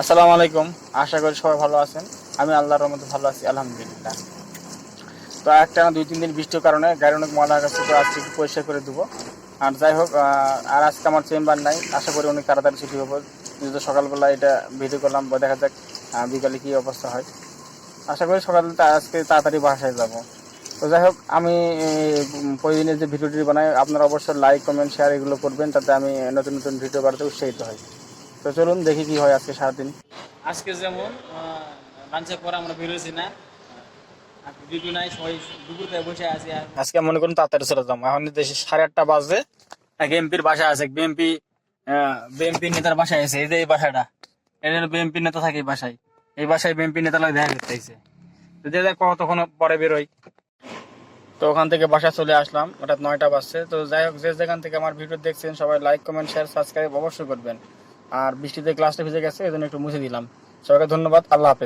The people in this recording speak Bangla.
আসসালামু আলাইকুম। আশা করি সবাই ভালো আছেন। আমি আল্লাহর রহমতে ভালো আছি, আলহামদুলিল্লাহ। তো একটা দুই তিন দিন বৃষ্টির কারণে গাড়ি অনেক ময়লা গেছে তো আজকে পরিষ্কার করে দেবো। আর যাই হোক আর আজকে আমার চেম্বার নাই। আশা করি অনেক তাড়াতাড়ি ছুটি হব যেহেতু সকালবেলা এটা ভিডিও করলাম, বা দেখা যাক বিকালে কী অবস্থা হয়। আশা করি সকালে আজকে তাড়াতাড়ি বাসায় যাব। তো যাই হোক, আমি প্রতিদিনের যে ভিডিওটি বানাই, আপনারা অবশ্যই লাইক কমেন্ট শেয়ার এগুলো করবেন, তাতে আমি নতুন নতুন ভিডিও বানাতে উৎসাহিত হই। তো চলুন দেখি কি হয় আজকে সারাদিন। আজকে যেমন লাঞ্চের পর আমরা বেরোছি না। আজকে মনে করুন তাড়াতাড়ি চলে যাব। এখন দেশে সাড়ে আটটা বাজে এক এমপির বাসা আছে। বিএমপি বিএমপি নেতার বাসায় আছে। এই যে এই বাসাটা। এদের বিএমপি নেতা থাকে এই বাসায়। এই বাসায় বিএমপি নেতা লাগে দেখা করতে আইছে। তো যে যাক কতক্ষণ পরে বেরোই। তো ওখান থেকে বাসা চলে আসলাম। হঠাৎ নয়টা বাজছে। তো যাই হোক যে যেখান থেকে আমার ভিডিও দেখছেন সবাই লাইক কমেন্ট শেয়ার সাবস্ক্রাইব অবশ্যই করবেন। আর বৃষ্টিতে ক্লাসটা ভিজে গেছে এই জন্য একটু মুছে দিলাম। সবাইকে ধন্যবাদ আল্লাহ হাফেজ।